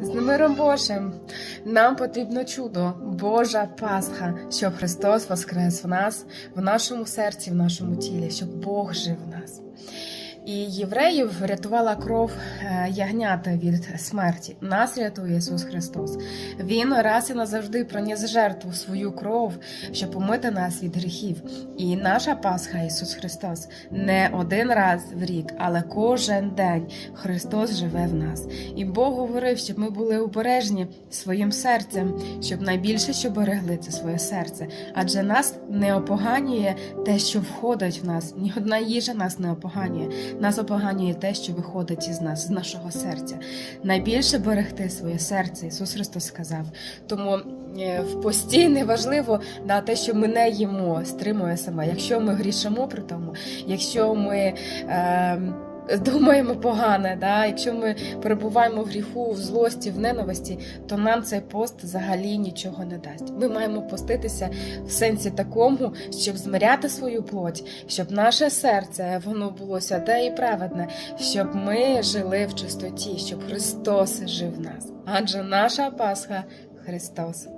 З миром Божим нам потрібно чудо, Божа Пасха, щоб Христос воскрес в нас, в нашому серці, в нашому тілі, щоб Бог жив в нас. І євреїв врятувала кров е, ягнята від смерті. Нас рятує Ісус Христос. Він раз і назавжди проніс жертву свою кров, щоб помити нас від гріхів. І наша Пасха Ісус Христос не один раз в рік, але кожен день Христос живе в нас. І Бог говорив, щоб ми були обережні своїм серцем, щоб найбільше, що берегли це своє серце. Адже нас не опоганює те, що входить в нас. Ні одна їжа нас не опоганює. Нас опоганює те, що виходить із нас, з нашого серця. Найбільше берегти своє серце, Ісус Христос сказав. Тому е, в пості неважливо да, те, що ми не їмо, стримує сама. Якщо ми грішимо при тому, якщо ми. Е, Думаємо погане, да? якщо ми перебуваємо в гріху, в злості, в ненависті, то нам цей пост взагалі нічого не дасть. Ми маємо поститися в сенсі такому, щоб змиряти свою плоть, щоб наше серце воно було святе і праведне, щоб ми жили в чистоті, щоб Христос жив в нас. Адже наша Пасха Христос.